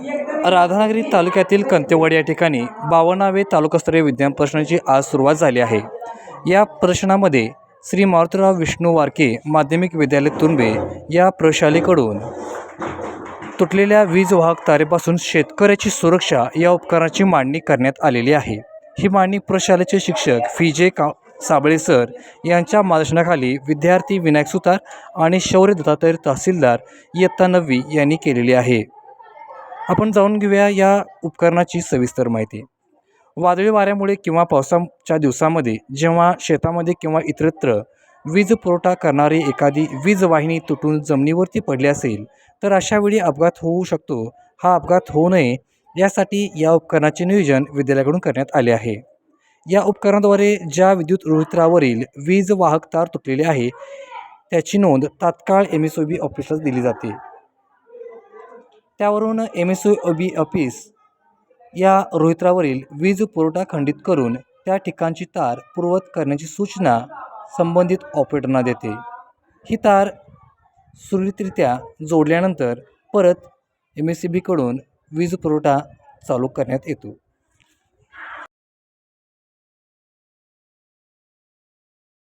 राधानगरी तालुक्यातील कंतेवाडी या ठिकाणी बावनावे तालुकास्तरीय विज्ञान प्रश्नाची आज सुरुवात झाली आहे. या प्रश्नामध्ये श्री मारुतीराव विष्णू वारके माध्यमिक विद्यालय तुंबे या प्रशालेकडून तुटलेल्या वीज वाहक तारेपासून शेतकऱ्याची सुरक्षा या उपकरणाची मांडणी करण्यात आलेली आहे. ही मांडणी प्रशालेचे शिक्षक फिजे जे का साबळे सर यांच्या मार्गदर्शनाखाली विद्यार्थी विनायक सुतार आणि शौर्य दत्तात्रय तहसीलदार इयत्ता नववी यांनी केलेली आहे. आपण जाणून घेऊया या उपकरणाची सविस्तर माहिती. वादळी वाऱ्यामुळे किंवा पावसाच्या दिवसामध्ये जेव्हा शेतामध्ये किंवा इतरत्र वीज पुरवठा करणारी एखादी वीज वाहिनी तुटून जमिनीवरती पडली असेल तर अशावेळी अपघात होऊ शकतो. हा अपघात होऊ नये यासाठी या उपकरणाचे नियोजन विद्यालयाकडून करण्यात आले आहे. या उपकरणाद्वारे ज्या विद्युत रोहित्रावरील वीज वाहक तार तुटलेले आहे त्याची नोंद तात्काळ एम एस ओ बी ऑफिसला दिली जाते. त्यावरून M S O B office या रोहित्रावरील वीज पुरवठा खंडित करून त्या ठिकाणची तार पूर्वत करण्याची सूचना संबंधित ऑपरेटरना देते. ही तार सुरळीतरित्या जोडल्यानंतर परत एम एस सी बीकडून वीज पुरवठा चालू करण्यात येतो.